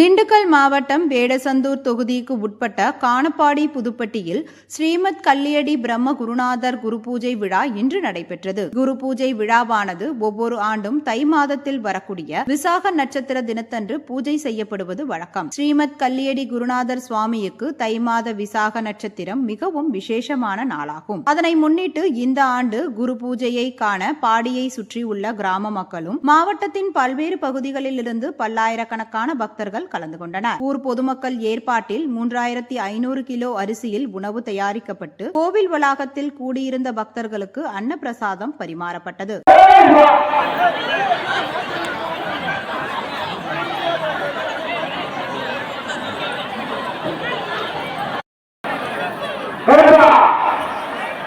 திண்டுக்கல் மாவட்டம் வேடசந்தூர் தொகுதிக்கு உட்பட்ட காணப்பாடி புதுப்பட்டியில் ஸ்ரீமத் கல்லியடி பிரம்ம குருநாதர் குரு பூஜை விழா இன்று நடைபெற்றது. குரு பூஜை விழாவானது ஒவ்வொரு ஆண்டும் தை மாதத்தில் வரக்கூடிய விசாக நட்சத்திர தினத்தன்று பூஜை செய்யப்படுவது வழக்கம். ஸ்ரீமத் கல்லியடி குருநாதர் சுவாமிக்கு தை மாத விசாக நட்சத்திரம் மிகவும் விசேஷமான நாளாகும். அதனை முன்னிட்டு இந்த ஆண்டு குரு பூஜையை காண பாடியை சுற்றியுள்ள கிராம மக்களும் மாவட்டத்தின் பல்வேறு பகுதிகளில் இருந்து பல்லாயிரக்கணக்கான பக்தர்கள் கலந்து கொண்டனர். ஊர் பொதுமக்கள் ஏற்பாட்டில் மூன்றாயிரத்தி ஐநூறு கிலோ அரிசியில் உணவு தயாரிக்கப்பட்டு கோவில் வளாகத்தில் கூடியிருந்த பக்தர்களுக்கு அன்னப்பிரசாதம் பரிமாறப்பட்டது.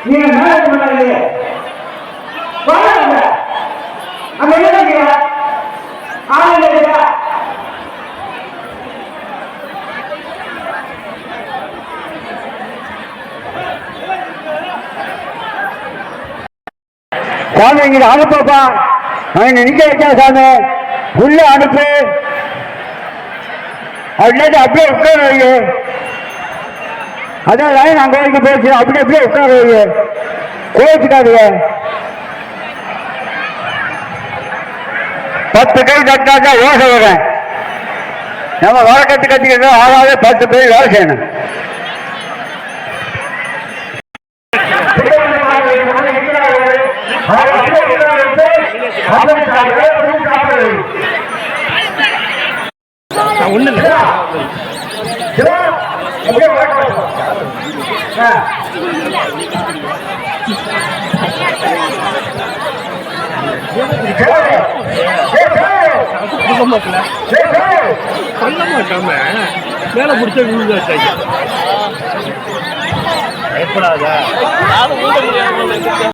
நீங்க மேரேஜ் பண்ணாது வாங்க. அங்க என்ன ஆளுங்க சாமி இங்க அனுப்பப்பா அவன் நிக்க வைக்கா சாமி. உள்ள அனுப்பு அப்படியே அப்படியே உட்கார வைங்க அதான் லைன் அங்க வரைக்கும் பேசி அப்படியே அப்படியே உட்கார வைங்க கோச்சுக்காதீங்க பத்து கை கட்டினாக்கா ஓசை வரேன் நம்ம வழக்கத்து கட்டிக்கிறது ஆகாத பத்து பேர் வேலை செய்யணும் பண்ண மாட்டாம மேல பிடிச்ச விழுந்து பயப்படாத